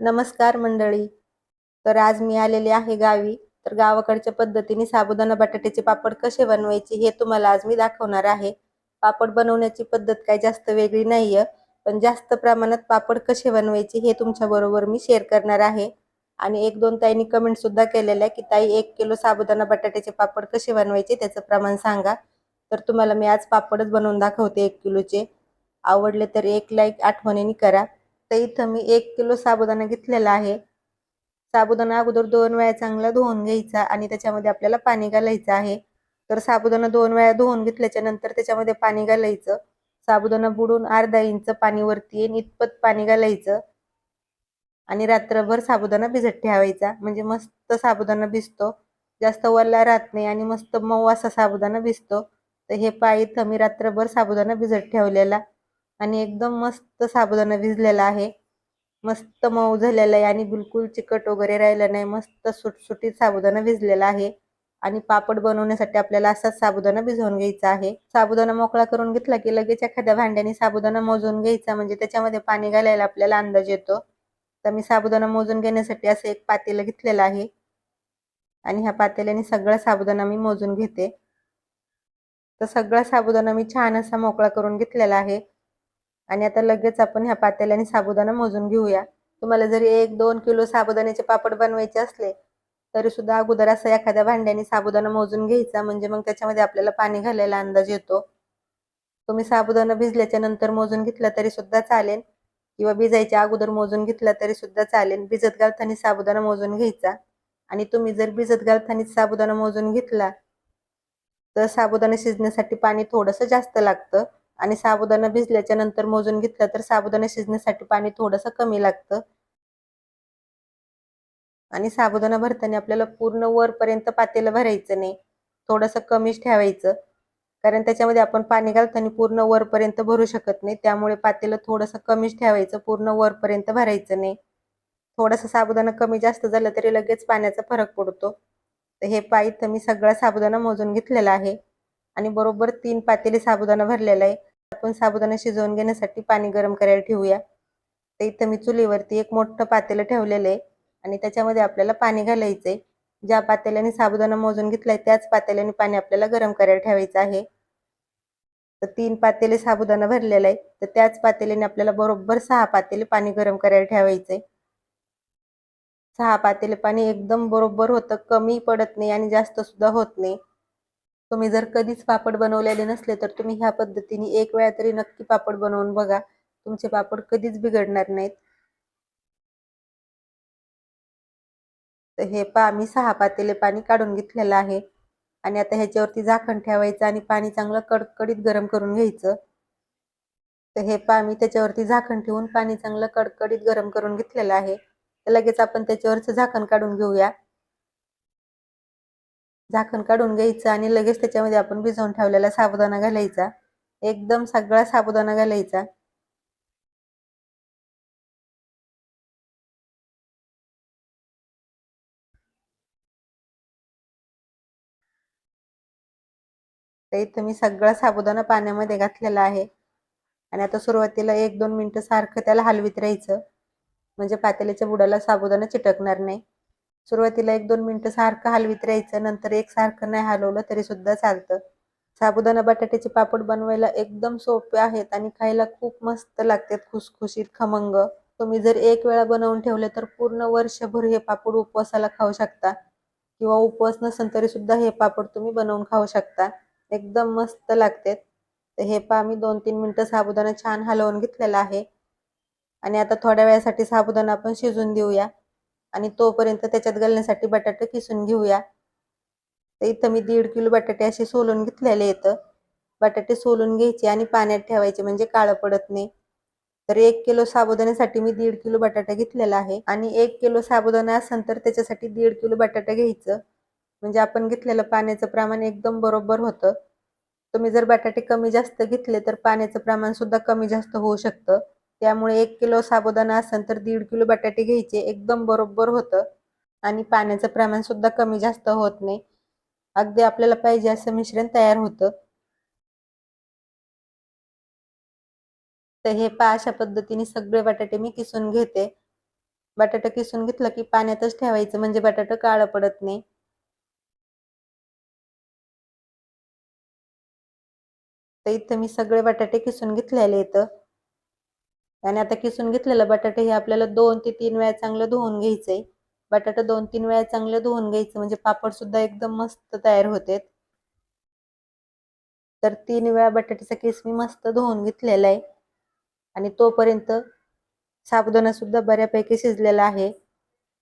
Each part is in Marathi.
नमस्कार मंडळी. तर आज मी आलेले आहे गावी. तर गावाकडच्या पद्धतीने साबुदाणा बटाट्याचे पापड कसे बनवायचे हे तुम्हाला आज मी दाखवणार आहे. पापड बनवण्याची पद्धत काही जास्त वेगळी नाहीये पण जास्त प्रमाणात पापड कसे बनवायचे हे तुमच्या बरोबर मी शेअर करणार आहे. आणि एक दोन ताईंनी कमेंट सुद्धा केलेल्या की ताई एक किलो साबुदाणा बटाट्याचे पापड कसे बनवायचे त्याचं प्रमाण सांगा. तर तुम्हाला मी आज पापडच बनवून दाखवते एक किलोचे. आवडले तर एक लाईक आठवणीने करा. तर इथं मी एक किलो साबुदाणा घेतलेला आहे. साबुदाणा अगोदर दोन वेळा चांगला धुवून घ्यायचा आणि त्याच्यामध्ये आपल्याला पाणी घालायचं आहे. तर साबुदाणा दोन वेळा धुवून घेतल्याच्या नंतर त्याच्यामध्ये पाणी घालायचं. साबुदाणा बुडून अर्धा इंच पाणी वरती येईन इतपत पाणी घालायचं. आणि रात्रभर साबुदाणा भिजत ठेवायचा. म्हणजे मस्त साबुदाणा भिजतो. जास्त वल्ला राहत नाही आणि मस्त मऊ असा साबुदाणा भिजतो. तर हे पाय इथं मी रात्रभर साबुदाणा भिजत ठेवलेला. आणि एकदम मस्त साबुदाणा भिजलेला आहे. मस्त मऊ झालेला आहे आणि बिलकुल चिकट वगैरे राहिलं नाही. मस्त सुटसुटीत साबुदाणा भिजलेला आहे. आणि पापड बनवण्यासाठी आपल्याला असाच साबुदाणा भिजवून घ्यायचा आहे. साबुदाणा मोकळा करून घेतला की लगेच एखाद्या भांड्याने साबुदाणा मोजून घ्यायचा. म्हणजे त्याच्यामध्ये पाणी घालायला आपल्याला अंदाज येतो. तर मी साबुदाणा मोजून घेण्यासाठी असं एक पातेलं घेतलेलं आहे. आणि ह्या पातेल्याने सगळा साबुदाणा मी मोजून घेते. तर सगळा साबुदाणा मी छान असा मोकळा करून घेतलेला आहे. आणि आता लगेच आपण ह्या पातेल्याने साबुदाणा मोजून घेऊया. तुम्हाला जरी एक दोन किलो साबुदाण्याचे पापड बनवायचे असले तरी सुद्धा अगोदर असं एखाद्या भांड्याने साबुदाणा मोजून घ्यायचा. म्हणजे मग त्याच्यामध्ये आपल्याला पाणी घालायला अंदाज येतो. तुम्ही साबुदाणा भिजल्याच्या नंतर मोजून घेतला तरी सुद्धा चालेल. किंवा भिजायच्या अगोदर मोजून घेतला तरी सुद्धा चालेल. भिजत घालताना साबुदाणा मोजून घ्यायचा. आणि तुम्ही जर भिजत घालताना साबुदाणा मोजून घेतला तर साबुदाणा शिजण्यासाठी पाणी थोडंसं जास्त लागतं. आणि साबुदाणा भिजल्याच्या नंतर मोजून घेतलं तर साबुदाणा शिजण्यासाठी पाणी थोडंसं कमी लागतं. आणि साबुदाणा भरताना आपल्याला पूर्ण वरपर्यंत पातेलं भरायचं नाही. थोडंसं कमीच ठेवायचं. कारण त्याच्यामध्ये आपण पाणी घालताना पूर्ण वरपर्यंत भरू शकत नाही. त्यामुळे पातेलं थोडंसं कमीच ठेवायचं. पूर्ण वरपर्यंत भरायचं नाही. थोडंसं साबुदाणा कमी जास्त झालं तरी लगेच पाण्याचा फरक पडतो. तर हे पाय मी सगळा साबुदाणा मोजून घेतलेला आहे. आणि बरोबर तीन पातेले साबुदाणा भरलेला आहे. आपण साबुदाणा शिजवून घेण्यासाठी पाणी गरम करायला ठेवूया. तर इथं मी चुलीवरती एक मोठं पातेलं ठेवलेलं आहे आणि त्याच्यामध्ये आपल्याला पाणी घालायचंय. ज्या पातेल्याने साबुदाणा मोजून घेतलाय त्याच पातेल्याने पाणी आपल्याला गरम करायला ठेवायचं आहे. तर तीन पातेले साबुदाणा भरलेला आहे. तर त्याच पातेल्याने आपल्याला बरोबर सहा पातेले पाणी गरम करायला ठेवायचंय. सहा पातेले पाणी एकदम बरोबर होतं. कमी पडत नाही आणि जास्त सुद्धा होत नाही. तुम्ही जर कधीच पापड बनवलेले नसले तर तुम्ही ह्या पद्धतीने एक वेळा तरी नक्की पापड बनवून बघा. तुमचे पापड कधीच बिघडणार नाहीत. तर हे पा मी सहा पातेले पाणी काढून घेतलेलं आहे. आणि आता ह्याच्यावरती झाकण ठेवायचं आणि पाणी चांगलं कडकडीत गरम करून घ्यायचं. तर हे पा मी त्याच्यावरती झाकण ठेवून पाणी चांगलं कडकडीत गरम करून घेतलेलं आहे. तर लगेच आपण त्याच्यावरचं झाकण काढून घेऊया. झाकण काढून घ्यायचं आणि लगेच त्याच्यामध्ये आपण भिजवून ठेवलेला साबुदाणा घालायचा. एकदम सगळा साबुदाणा घालायचा. तर इथं मी सगळा साबुदाणा पाण्यामध्ये घातलेला आहे. आणि आता सुरुवातीला एक दोन मिनटं सारखं त्याला हलवीत राहायचं. म्हणजे पातेल्याच्या बुडाला साबुदाणा चिटकणार नाही. सुरुवातीला एक दोन मिनटं सारखं हलवीत राहायचं नंतर एक सारखं नाही हलवलं तरी सुद्धा चालतं. साबुदाणा बटाट्याचे पापड बनवायला एकदम सोपे आहेत आणि खायला खूप मस्त लागतात खुसखुशीत खमंग. तुम्ही जर एक वेळा बनवून ठेवले तर पूर्ण वर्षभर हे पापड उपवासाला खाऊ शकता. किंवा उपवास नसेल तरी सुद्धा हे पापड तुम्ही बनवून खाऊ शकता. एकदम मस्त लागतात. तर हे पा मी दोन तीन मिनटं साबुदाणा छान हलवून घेतलेला आहे. आणि आता थोड्या वेळासाठी साबुदाणा आपण शिजून देऊया. आणि तोपर्यंत त्याच्यात घालण्यासाठी बटाटे किसून घेऊया. तर इथं मी दीड किलो बटाटे असे सोलून घेतलेले येतं बटाटे सोलून घ्यायचे आणि पाण्यात ठेवायचे म्हणजे काळं पडत नाही. तर एक किलो साबुदाण्यासाठी मी दीड किलो बटाटा घेतलेला आहे. आणि एक किलो साबुदाणा असेल तर त्याच्यासाठी दीड किलो बटाटा घ्यायचं. म्हणजे आपण घेतलेलं पाण्याचं प्रमाण एकदम बरोबर होतं. तुम्ही जर बटाटे कमी जास्त घेतले तर पाण्याचं प्रमाण सुद्धा कमी जास्त होऊ शकतं. त्यामुळे एक किलो साबुदाणा असेल तर दीड किलो बटाटे घ्यायचे एकदम बरोबर होतं. आणि पाण्याचं प्रमाण सुद्धा कमी जास्त होत नाही. अगदी आपल्याला पाहिजे असं मिश्रण तयार होतं. तर हे पा अशा पद्धतीने सगळे बटाटे मी किसून घेते. बटाटा किसून घेतलं की पाण्यातच ठेवायचं म्हणजे बटाटा काळं पडत नाही. तर इथं मी सगळे बटाटे किसून घेतलेले येतं आणि आता किसून घेतलेलं बटाटे हे आपल्याला दोन ते तीन वेळा चांगलं धुवून घ्यायचंय. बटाटा दोन तीन वेळा चांगलं धुवून घ्यायचं म्हणजे पापड सुद्धा एकदम मस्त तयार होते तर तीन वेळा बटाट्याचा केस मी मस्त धुवून घेतलेला आहे. आणि तोपर्यंत साबुदाणा सुद्धा बऱ्यापैकी शिजलेला आहे.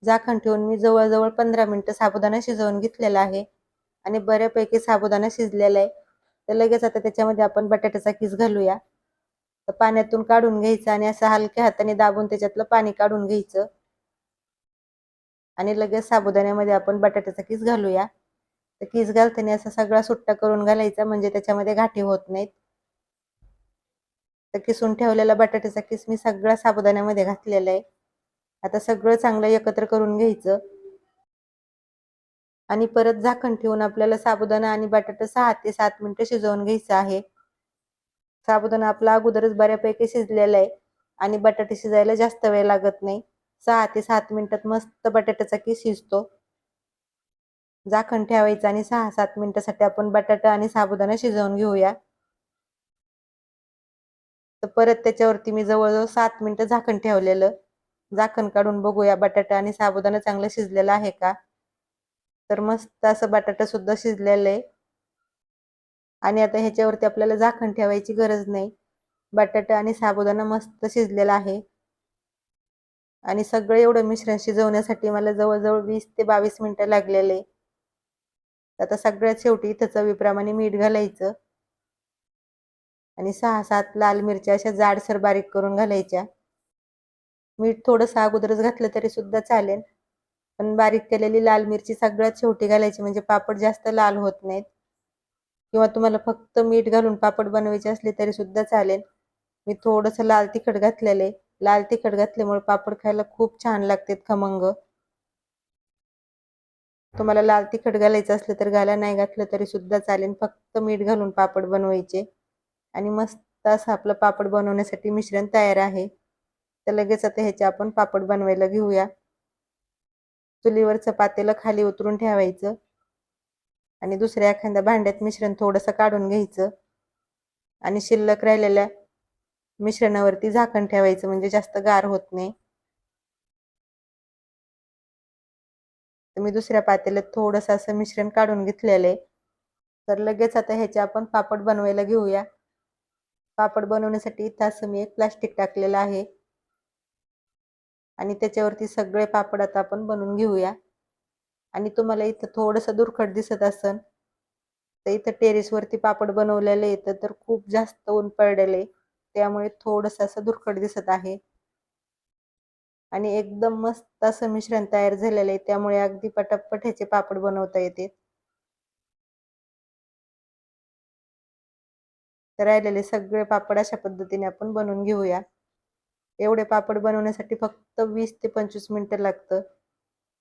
झाकण ठेवून मी जवळजवळ पंधरा मिनटं साबुदाणा शिजवून घेतलेला आहे. आणि बऱ्यापैकी साबुदाणा शिजलेला आहे. तर लगेच आता त्याच्यामध्ये आपण बटाट्याचा किस घालूया. तर पाण्यातून काढून घ्यायचं आणि असं हलक्या हाताने दाबून त्याच्यातलं पाणी काढून घ्यायचं. आणि लगेच साबुदाण्यामध्ये आपण बटाट्याचा किस घालूया. तर किस घालताना असा सगळा सुट्टा करून घालायचा म्हणजे त्याच्यामध्ये घाटी होत नाहीत. तर किसून ठेवलेला बटाट्याचा किस मी सगळा साबुदाण्यामध्ये घातलेला आहे. आता सगळं चांगलं एकत्र करून घ्यायचं. आणि परत झाकण ठेवून आपल्याला साबुदाणा आणि बटाटा सहा ते सात मिनिटं शिजवून घ्यायचं आहे. साबुदाणा आपला अगोदरच बऱ्यापैकी शिजलेला आहे. आणि बटाटे शिजायला जास्त वेळ लागत नाही. सहा ते सात मिनिटात मस्त बटाट्याचा की शिजतो. झाकण ठेवायचं आणि सहा सात मिनिटासाठी आपण बटाटा आणि साबुदाणा शिजवून घेऊया. तर परत त्याच्यावरती मी जवळजवळ सात मिनिटं झाकण ठेवलेलं. झाकण काढून बघूया बटाटा आणि साबुदाणा चांगलं शिजलेला आहे का? तर मस्त असं बटाटा सुद्धा शिजलेलं आहे. आणि आता ह्याच्यावरती आपल्याला झाकण ठेवायची गरज नाही. बटाटा आणि साबुदाणा मस्त शिजलेला आहे. आणि सगळं एवढं मिश्रण शिजवण्यासाठी मला जवळजवळ वीस ते बावीस मिनिटं लागलेले. आता सगळ्यात शेवटी इथं चवीप्रमाणे मीठ घालायचं. आणि सहा सात लाल मिरच्या अशा जाडसर बारीक करून घालायच्या. मीठ थोडंसं अगोदरच घातलं तरी सुद्धा चालेल. पण बारीक केलेली लाल मिरची सगळ्यात शेवटी घालायची म्हणजे पापड जास्त लाल होत नाहीत. किंवा तुम्हाला फक्त मीठ घालून पापड बनवायचे असले तरी सुद्धा चालेल. मी थोडंसं लाल तिखट घातलेले लाल तिखट घातल्यामुळे पापड खायला खूप छान लागतात खमंग. तुम्हाला लाल तिखट घालायचं असलं तर घाला नाही घातलं तरी सुद्धा चालेल. फक्त मीठ घालून पापड बनवायचे. आणि मस्त असं आपलं पापड बनवण्यासाठी मिश्रण तयार आहे. तर लगेच आता ह्याचे आपण पापड बनवायला घेऊया. चुलीवरचं पातेलं खाली उतरून ठेवायचं. आणि दुसऱ्या एखाद्या भांड्यात मिश्रण थोडंसं काढून घ्यायचं. आणि शिल्लक राहिलेल्या मिश्रणावरती झाकण ठेवायचं म्हणजे जास्त गार होत नाही. तर मी दुसऱ्या पातेल्यात थोडंसं असं मिश्रण काढून घेतलेलं आहे. तर लगेच आता ह्याचे आपण पापड बनवायला घेऊया. पापड बनवण्यासाठी इथं असं मी एक प्लास्टिक टाकलेलं आहे. आणि त्याच्यावरती सगळे पापड आता आपण बनवून घेऊया. आणि तुम्हाला इथं थोडंसं दुर्खट दिसत असन तर इथं टेरेसवरती पापड बनवलेलं येतं तर खूप जास्त ऊन पडलेलं त्यामुळे थोडंसं असं दुर्खट दिसत आहे. आणि एकदम मस्त असं मिश्रण तयार झालेलं आहे त्यामुळे अगदी पटापट ह्याचे पापड बनवता येते. राहिलेले सगळे पापड अशा पद्धतीने आपण बनवून घेऊया. एवढे पापड बनवण्यासाठी फक्त वीस ते पंचवीस मिनिटं लागतं.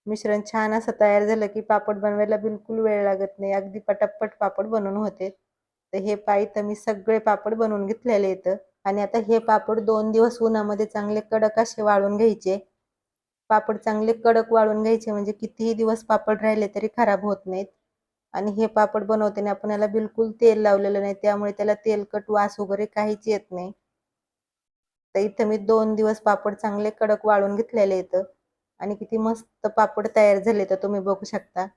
मिश्रण छान असं तयार झालं की पापड बनवायला बिलकुल वेळ लागत नाही. अगदी पटापट पापड बनवून होते. तर हे पाय तर मी सगळे पापड बनवून घेतलेले येतं आणि आता हे पापड दोन दिवस उन्हामध्ये चांगले कडक असे वाळून घ्यायचे. पापड चांगले कडक वाळून घ्यायचे म्हणजे कितीही दिवस पापड राहिले तरी खराब होत नाहीत. आणि हे पापड बनवताना आपण याला बिलकुल तेल लावलेलं नाही. त्यामुळे त्याला तेलकट वास वगैरे काहीच येत नाही. तर इथं मी दोन दिवस पापड चांगले कडक वाळून घेतलेले येतं आणि किती मस्त पापड तयार झाले तर तुम्ही बघू शकता.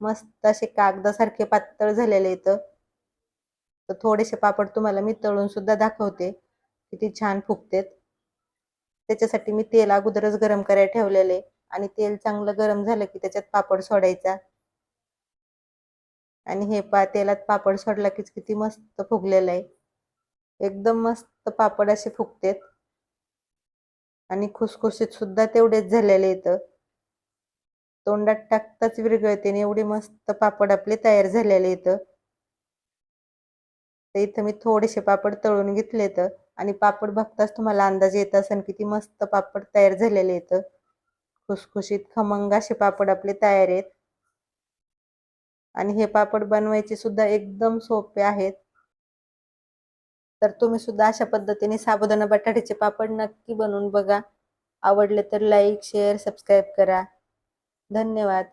मस्त असे कागदासारखे पातळ झालेले इथं तर थोडेसे पापड तुम्हाला मी तळून सुद्धा दाखवते. किती छान फुगतेत. त्याच्यासाठी मी तेल अगोदरच गरम करायला ठेवलेले आणि तेल चांगलं गरम झालं की त्याच्यात पापड सोडायचा. आणि हे पा तेलात पापड सोडला की किती मस्त फुगलेलं आहे. एकदम मस्त पापड असे फुगतेत. आणि खुसखुशीत सुद्धा तेवढेच झालेले येतं तोंडात टाकताच विरगळते एवढे मस्त पापड आपले तयार झालेले येतं तर इथं मी थोडेसे पापड तळून घेतले तर आणि पापड बघताच तुम्हाला अंदाज येत असेल किती मस्त पापड तयार झालेले येतं खुसखुशीत खमंग असे पापड आपले तयार आहेत. आणि हे पापड बनवायचे सुद्धा एकदम सोपे आहेत. तर तुम्ही सुद्धा अशा पद्धतीने साबुदाणा बटाट्याचे पापड नक्की बनवून बघा. आवडले तर लाईक शेअर सबस्क्राईब करा. धन्यवाद.